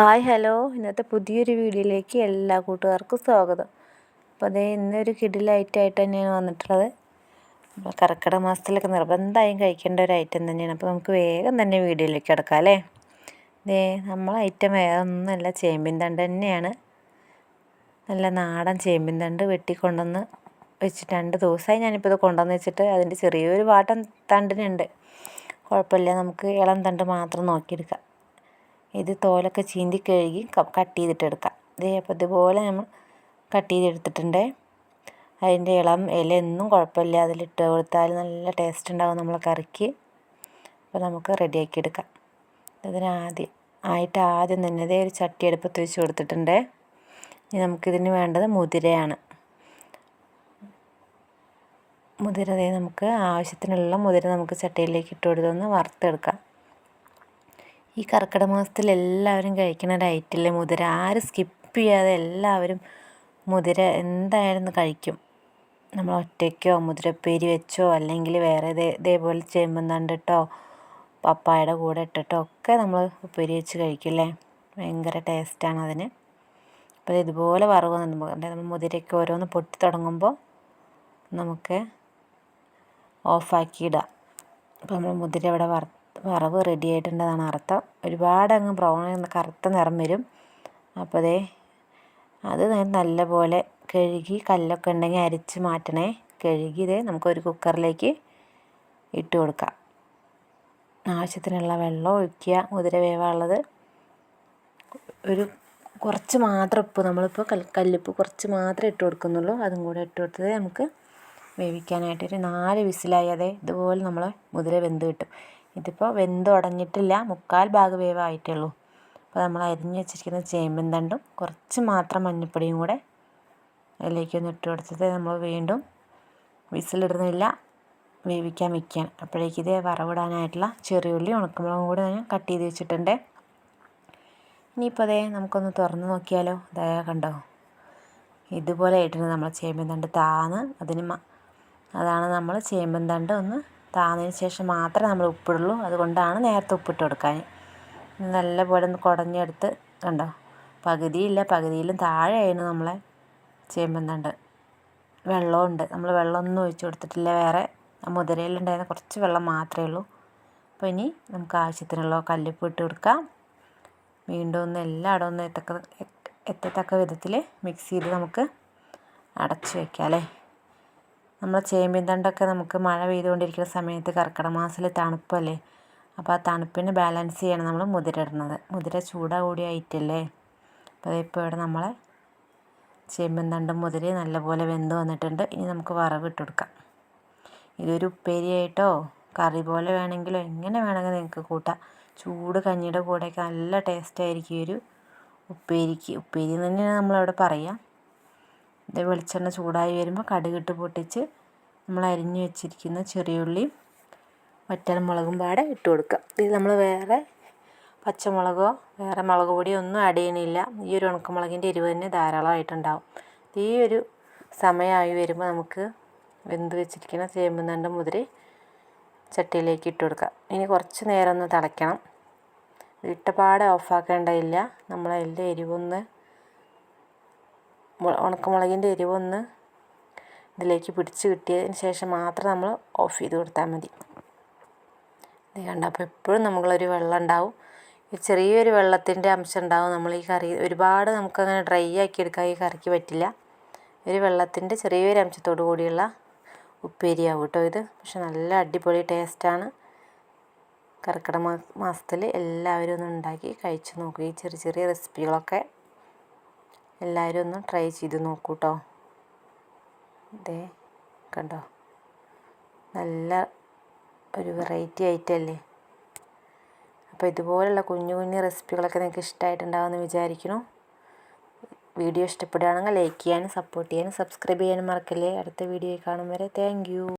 Hi hello. ഇന്നത്തെ പുതിയൊരു വീഡിയോയിലേക്ക് എല്ലാ കൂട്ടുകാർക്കും സ്വാഗതം. അപ്പോൾ അതേ ഇന്നൊരു കിടിലൈറ്റായിട്ട് തന്നെയാണ് വന്നിട്ടുള്ളത്. അപ്പോൾ കർക്കിടക മാസത്തിലൊക്കെ നിർബന്ധമായും കഴിക്കേണ്ട ഒരു ഐറ്റം തന്നെയാണ്. അപ്പോൾ നമുക്ക് വേഗം തന്നെ വീഡിയോയിലേക്ക് കിടക്കാം അല്ലേ? ദേ നമ്മൾ ഐറ്റം വേറെ ഒന്നുമല്ല ചേമ്പിൻ തണ്ട് തന്നെയാണ്. നല്ല നാടൻ ചേമ്പിൻ തണ്ട് വെട്ടിക്കൊണ്ടുവന്ന് വെച്ചിട്ട് രണ്ട് ദിവസമായി ഞാനിപ്പോൾ ഇത് കൊണ്ടുവന്ന് വെച്ചിട്ട് അതിന്റെ ചെറിയൊരു വാട്ടം തണ്ടിനുണ്ട്. കുഴപ്പമില്ല നമുക്ക് ഇളം തണ്ട് മാത്രം നോക്കിയെടുക്കാം. ഇത് തോലൊക്കെ ചീന്തി കഴുകി കട്ട് ചെയ്തിട്ടെടുക്കാം. ഇതേ അപ്പോൾ ഇതുപോലെ നമ്മൾ കട്ട് ചെയ്തെടുത്തിട്ടുണ്ട്. അതിന്റെ ഇളം ഇല ഒന്നും കുഴപ്പമില്ല. അതിലിട്ട് കൊടുത്താൽ നല്ല ടേസ്റ്റ് ഉണ്ടാകും നമ്മളെ കറിക്ക്. അപ്പോൾ നമുക്ക് റെഡിയാക്കി എടുക്കാം. ഇതിനാദ്യം ആയിട്ട് ആദ്യം തന്നെ ഇതേ ഒരു ചട്ടി അടുപ്പത്ത് വെച്ച് കൊടുത്തിട്ടുണ്ട്. ഇനി നമുക്കിതിന് വേണ്ടത് മുതിരയാണ്. മുതിര നമുക്ക് ആവശ്യത്തിനുള്ള മുതിര നമുക്ക് ചട്ടിയിലേക്ക് ഇട്ട് കൊടുത്തൊന്ന് വറുത്തെടുക്കാം. ഈ കർക്കിടക മാസത്തിൽ എല്ലാവരും കഴിക്കുന്ന ഒരു ഐറ്റമല്ലേ മുതിര. ആരും സ്കിപ്പ് ചെയ്യാതെ എല്ലാവരും മുതിര എന്തായാലും കഴിക്കും. നമ്മൾ ഒറ്റയ്ക്കോ മുതിരപ്പേരി വെച്ചോ അല്ലെങ്കിൽ വേറെ ഇതേ ഇതേപോലെ ചേമ്പൻ തണ്ടിട്ടോ പപ്പായയുടെ കൂടെ ഇട്ടിട്ടോ ഒക്കെ നമ്മൾ ഉപ്പേരി വെച്ച് കഴിക്കില്ലേ ഭയങ്കര ടേസ്റ്റാണ് അതിന്. അപ്പോൾ ഇതുപോലെ വറവ് നമ്മൾ മുതിരയ്ക്ക് ഓരോന്ന് പൊട്ടി തുടങ്ങുമ്പോൾ നമുക്ക് ഓഫാക്കി ഇടാം. അപ്പോൾ നമ്മൾ മുതിര ഇവിടെ വറ വറവ് റെഡി ആയിട്ടുണ്ടെന്നാണ് അർത്ഥം. ഒരുപാട് അങ്ങ് ബ്രൗൺ കറുത്ത നിറം വരും. അപ്പോൾ അതേ അത് നല്ലപോലെ കഴുകി കല്ലൊക്കെ ഉണ്ടെങ്കിൽ അരിച്ച് മാറ്റണേ. കഴുകി ഇതേ നമുക്കൊരു കുക്കറിലേക്ക് ഇട്ട് കൊടുക്കാം. ആവശ്യത്തിനുള്ള വെള്ളം ഒഴിക്കുക മുതിര വേവാനുള്ളത്. ഒരു കുറച്ച് മാത്രം ഉപ്പ് നമ്മളിപ്പോൾ കൽ കല്ലുപ്പ് കുറച്ച് മാത്രമേ ഇട്ട് കൊടുക്കുന്നുള്ളൂ. അതും കൂടെ ഇട്ട് കൊടുത്തത് നമുക്ക് വേവിക്കാനായിട്ട് ഒരു നാല് വിസിലായി ഇതുപോലെ നമ്മളെ മുതിര വെന്ത് കിട്ടും. ഇതിപ്പോൾ വെന്ത് ഉടഞ്ഞിട്ടില്ല. മുക്കാൽ ഭാഗ വേവായിട്ടേ ഉള്ളൂ അപ്പോൾ നമ്മൾ അരിഞ്ഞ് വെച്ചിരിക്കുന്ന ചേമ്പൻ തണ്ടും കുറച്ച് മാത്രം മഞ്ഞൾപ്പൊടിയും കൂടെ അതിലേക്കൊന്ന് ഇട്ട് കൊടുത്തിട്ട് നമ്മൾ വീണ്ടും വിസിലിടുന്നില്ല. വേവിക്കാൻ വയ്ക്കാൻ അപ്പോഴേക്ക് ഇത് വറവിടാനായിട്ടുള്ള ചെറിയുള്ളി ഉണക്കമുളകും കൂടെ ഞാൻ കട്ട് ചെയ്ത് വെച്ചിട്ടുണ്ട്. ഇനിയിപ്പോൾ അതേ നമുക്കൊന്ന് തുറന്ന് നോക്കിയാലോ. ഇതാ കണ്ടോ? ഇതുപോലെ ആയിട്ടുണ്ട് നമ്മൾ ചേമ്പൻ തണ്ട് താന്ന്. അതിന് അതാണ് നമ്മൾ ചേമ്പൻ തണ്ട് ഒന്ന് താന്നതിന് ശേഷം മാത്രമേ നമ്മൾ ഉപ്പിടുള്ളൂ. അതുകൊണ്ടാണ് നേരത്തെ ഉപ്പിട്ട് കൊടുക്കാൻ. നല്ലപോലെ ഒന്ന് കുടഞ്ഞെടുത്ത് കണ്ടോ? പകുതിയില്ല പകുതിയിലും താഴെയാണ് നമ്മളെ ചേമ്പൻ തണ്ട് വെള്ളമുണ്ട്. നമ്മൾ വെള്ളമൊന്നും ഒഴിച്ചു കൊടുത്തിട്ടില്ല. വേറെ മുതിരയിലുണ്ടായിരുന്ന കുറച്ച് വെള്ളം മാത്രമേ ഉള്ളൂ. അപ്പോൾ ഇനി നമുക്ക് ആവശ്യത്തിനുള്ള കല്ലുപ്പ് ഇട്ട് കൊടുക്കാം. വീണ്ടും ഒന്ന് എല്ലായിടം ഒന്ന് എത്തക്ക എത്തത്തക്ക വിധത്തിൽ മിക്സ് ചെയ്ത് നമുക്ക് അടച്ച് വയ്ക്കാം അല്ലേ? നമ്മളെ ചേമ്പിൻ തണ്ടൊക്കെ നമുക്ക് മഴ പെയ്തുകൊണ്ടിരിക്കുന്ന സമയത്ത് കർക്കിടക മാസത്തിൽ തണുപ്പല്ലേ? അപ്പോൾ ആ തണുപ്പിനെ ബാലൻസ് ചെയ്യണം നമ്മൾ മുതിര ഇടുന്നത്. മുതിര ചൂടാ കൂടി ആയിട്ടല്ലേ അപ്പോൾ ഇപ്പോൾ ഇവിടെ നമ്മളെ ചേമ്പിൻ തണ്ടും മുതിരയും നല്ലപോലെ വെന്ത് വന്നിട്ടുണ്ട്. ഇനി നമുക്ക് വറവ് ഇട്ട് കൊടുക്കാം. ഇതൊരു ഉപ്പേരിയായിട്ടോ കറി പോലെ വേണമെങ്കിലോ എങ്ങനെ വേണമെങ്കിൽ നിങ്ങൾക്ക് കൂട്ടാം. ചൂട് കഞ്ഞിയുടെ കൂടെയൊക്കെ നല്ല ടേസ്റ്റ് ആയിരിക്കും ഒരു ഉപ്പേരിക്ക്. ഉപ്പേരി എന്ന് തന്നെയാണ് നമ്മളവിടെ പറയുക ഇത് വെളിച്ചെണ്ണ ചൂടായി വരുമ്പോൾ കടുകിട്ട് പൊട്ടിച്ച് നമ്മൾ അരിഞ്ഞ് വെച്ചിരിക്കുന്ന ചെറിയുള്ളിയും വറ്റൽമുളകും പാടെ ഇട്ട് കൊടുക്കുക ഇത് നമ്മൾ വേറെ പച്ചമുളകോ വേറെ മുളക് പൊടിയോ ഒന്നും ആഡ് ചെയ്യണില്ല. ഈ ഒരു ഉണക്കമുളകിന്റെ എരിവ് തന്നെ ധാരാളമായിട്ടുണ്ടാവും. ഈ ഒരു സമയമായി വരുമ്പോൾ നമുക്ക് വെന്ത് വെച്ചിരിക്കുന്ന ചേമ്പുന്നണ്ട മുതിരി ചട്ടിയിലേക്ക് ഇട്ട് കൊടുക്കുക ഇനി കുറച്ച് നേരം ഒന്ന് തിളയ്ക്കണം. ഇട്ടപാടെ ഓഫാക്കേണ്ടതില്ല നമ്മളതിന്റെ എരിവൊന്ന് ഉണക്കമുളകിന്റെ എരിവൊന്ന് ഇതിലേക്ക് പിടിച്ച് കിട്ടിയതിന് ശേഷം മാത്രം നമ്മൾ ഓഫ് ചെയ്ത് കൊടുത്താൽ മതി. ഇത് കണ്ട അപ്പോൾ എപ്പോഴും നമ്മളൊരു വെള്ളം ഉണ്ടാവും. ഈ ചെറിയൊരു വെള്ളത്തിന്റെ അംശം ഉണ്ടാവും. നമ്മൾ ഈ കറി ഒരുപാട് നമുക്കങ്ങനെ ഡ്രൈ ആക്കി എടുക്കാൻ ഈ കറിക്ക് പറ്റില്ല. ഒരു വെള്ളത്തിന്റെ ചെറിയൊരു അംശത്തോടു കൂടിയുള്ള ഉപ്പേരിയാവും കേട്ടോ ഇത്. പക്ഷെ നല്ല അടിപൊളി ടേസ്റ്റാണ്. കർക്കിടക മാസത്തിൽ എല്ലാവരും ഒന്ന് ഉണ്ടാക്കി കഴിച്ച് നോക്കുക ഈ ചെറിയ ചെറിയ റെസിപ്പികളൊക്കെ എല്ലാവരും ഒന്ന് ട്രൈ ചെയ്ത് നോക്കൂ കേട്ടോ ഇതേ കണ്ടോ? നല്ല ഒരു വെറൈറ്റി ആയിട്ടല്ലേ? അപ്പോൾ ഇതുപോലുള്ള കുഞ്ഞു കുഞ്ഞു റെസിപ്പികളൊക്കെ നിങ്ങൾക്ക് ഇഷ്ടമായിട്ടുണ്ടാവുമെന്ന് വിചാരിക്കുന്നു. വീഡിയോ ഇഷ്ടപ്പെടുകയാണെങ്കിൽ ലൈക്ക് ചെയ്യാനും സപ്പോർട്ട് ചെയ്യാനും സബ്സ്ക്രൈബ് ചെയ്യാനും മറക്കല്ലേ? അടുത്ത വീഡിയോ കാണും വരെ. താങ്ക്